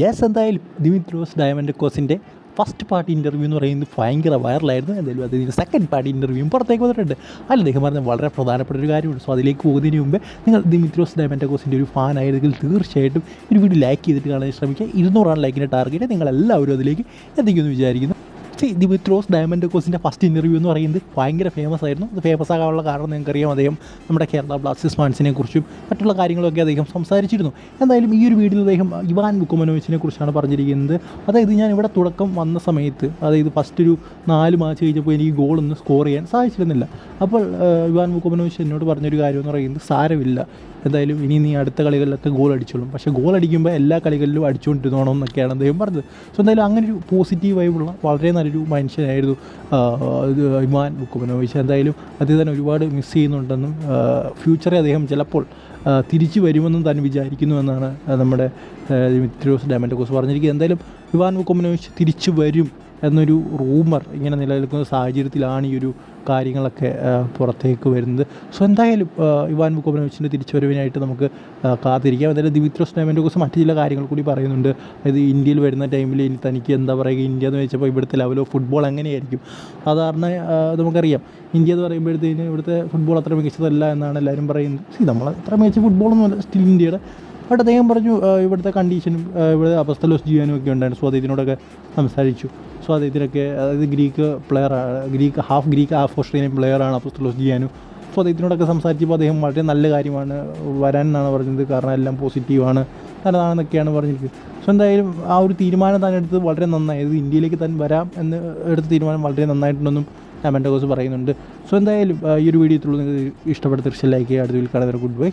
Yes എന്തായാലും Dimitrios ഡയമണ്ട് കോസിന്റെ ഫസ്റ്റ് പാർട്ടി ഇന്റർവ്യൂ എന്ന് പറയുന്നത് ഭയങ്കര വൈറലായിരുന്നു എന്തായാലും അതിന് സെക്കൻഡ് പാർട്ടി ഇന്റർവ്യൂവും പുറത്തേക്ക് വന്നിട്ടുണ്ട്. അല്ല അദ്ദേഹം പറഞ്ഞ വളരെ പ്രധാനപ്പെട്ട ഒരു കാര്യമുണ്ട് സോ അതിലേക്ക് പോകുന്നതിന് മുമ്പ് നിങ്ങൾ ദിമിത്രോസ് ഡയമൻഡ് കോസിന്റെ ഒരു ഫാൻ ആയിരുന്നെങ്കിൽ തീർച്ചയായിട്ടും ഒരു വീഡിയോ ലൈക്ക് ചെയ്തിട്ട് കാണാൻ ശ്രമിക്കുക. ഇരുന്നൂറാണ് ലൈക്കിന്റെ ടാർഗറ്റ് നിങ്ങളെല്ലാവരും അതിലേക്ക് എത്തിക്കുമെന്ന് വിചാരിക്കുന്നു. സി ദിമിത്രോസ് ഡയമണ്ട് കോസിന്റെ ഫസ്റ്റ് ഇന്റർവ്യൂ എന്ന് പറയുന്നത് ഭയങ്കര ഫേമസ് ആയിരുന്നു. അത് ഫേമസ് ആകാനുള്ള കാരണം നിങ്ങൾക്കറിയാം. അദ്ദേഹം നമ്മുടെ കേരള ബ്ലാസ്റ്റേഴ്സ് ഫാൻസിനെ കുറിച്ചും മറ്റുള്ള കാര്യങ്ങളൊക്കെ അദ്ദേഹം സംസാരിച്ചിരുന്നു. എന്തായാലും ഈ ഒരു വീഡിയോയിൽ അദ്ദേഹം ഇവാൻ ബുക്കുമനോവിച്ചിനെ കുറിച്ചാണ് പറഞ്ഞിരിക്കുന്നത്. അതായത് ഞാൻ ഇവിടെ തുടക്കം വന്ന സമയത്ത് അതായത് ഫസ്റ്റ് ഒരു നാല് മാച്ച് കഴിഞ്ഞപ്പോൾ എനിക്ക് ഗോളൊന്നും സ്കോർ ചെയ്യാൻ സാധിച്ചിരുന്നില്ല. അപ്പോൾ ഇവാൻ ബുക്കുമനോവിച്ച് എന്നോട് പറഞ്ഞൊരു കാര്യം എന്ന് പറയുന്നത് സാരമില്ല. എന്തായാലും ഇനി നീ അടുത്ത കളികളിലൊക്കെ ഗോൾ അടിച്ചോളും. പക്ഷെ ഗോൾ അടിക്കുമ്പോൾ എല്ലാ കളികളിലും അടിച്ചുകൊണ്ടിരുന്നോണം എന്നൊക്കെയാണ് അദ്ദേഹം പറഞ്ഞത്. സോ എന്തായാലും അങ്ങനെ ഒരു പോസിറ്റീവ് വൈബുള്ള വളരെ നല്ലൊരു മനുഷ്യനായിരുന്നു ഇമാൻ ബുക്കുമനോവിച്ച് എന്തായാലും അദ്ദേഹം തന്നെ ഒരുപാട് മിസ് ചെയ്യുന്നുണ്ടെന്നും ഫ്യൂച്ചറെ അദ്ദേഹം ചിലപ്പോൾ തിരിച്ചു വരുമെന്നും താൻ വിചാരിക്കുന്നു എന്നാണ് നമ്മുടെ മിത്രോസ് കോസ് പറഞ്ഞിരിക്കുന്നത്. എന്തായാലും ഇവാൻ ബുക്കുമനോവിച്ച് തിരിച്ചു വരും. എന്നൊരു റൂമർ ഇങ്ങനെ നിലനിൽക്കുന്ന സാഹചര്യത്തിലാണ് ഈ ഒരു കാര്യങ്ങളൊക്കെ പുറത്തേക്ക് വരുന്നത്. സോ എന്തായാലും ഇവാൻ ബുക്കോബനോവിച്ചിന്റെ തിരിച്ചുവരവിനായിട്ട് നമുക്ക് കാത്തിരിക്കാം. എന്തായാലും ദിമിത്രോസ് ഡയമന്റെ കുറിച്ച് മറ്റു ചില കാര്യങ്ങൾ കൂടി പറയുന്നുണ്ട്. അതായത് ഇന്ത്യയിൽ വരുന്ന ടൈമിൽ ഇനി തനിക്ക് എന്താ പറയുക ഇന്ത്യ എന്ന് വെച്ചപ്പോൾ ഇവിടുത്തെ ലെവൽ ഓഫ് ഫുട്ബോൾ എങ്ങനെയായിരിക്കും? സാധാരണ നമുക്കറിയാം. ഇന്ത്യ എന്ന് പറയുമ്പോഴത്തേന് ഇവിടുത്തെ ഫുട്ബോൾ അത്ര മികച്ചതല്ല എന്നാണ് എല്ലാവരും പറയുന്നത്. സി നമ്മൾ അത്ര മികച്ച ഫുട്ബോളൊന്നുമല്ല സ്റ്റിൽ ഇന്ത്യയുടെ ബട്ട് അദ്ദേഹം പറഞ്ഞു ഇവിടുത്തെ കണ്ടീഷനും ഇവിടുത്തെ ഇവിടെ അപസ്തലോസ് ചെയ്യാനും ഒക്കെ ഉണ്ടായിരുന്നു. സോ സംസാരിച്ചു. സോ അതായത് Greek player Greek half Greek half Australian പ്ലെയറാണ് അപസ്തലോസ് ചെയ്യാനും സോ അദ്ദേഹത്തിനോടൊക്കെ സംസാരിച്ചപ്പോൾ അദ്ദേഹം വളരെ നല്ല കാര്യമാണ് വരാൻ എന്നാണ് പറഞ്ഞത്. കാരണം എല്ലാം പോസിറ്റീവാണ് നല്ലതാണെന്നൊക്കെയാണ് പറഞ്ഞിരിക്കുന്നത്. സോ എന്തായാലും ആ ഒരു തീരുമാനം താൻ എടുത്തത് വളരെ നന്നായി. അത് ഇന്ത്യയിലേക്ക് താൻ വരാം എന്ന് എടുത്ത തീരുമാനം വളരെ നന്നായിട്ടുണ്ടെന്നും ഞാൻ കോസ് പറയുന്നുണ്ട്. സോ എന്തായാലും ഈ ഒരു വീഡിയോ നിങ്ങൾക്ക് ഇഷ്ടപ്പെട്ട തീർച്ചയായും ലൈക്ക് ചെയ്യുക. അടുത്ത വീട്ടിൽ കാണുന്നവരെ ഗുഡ് ബൈ.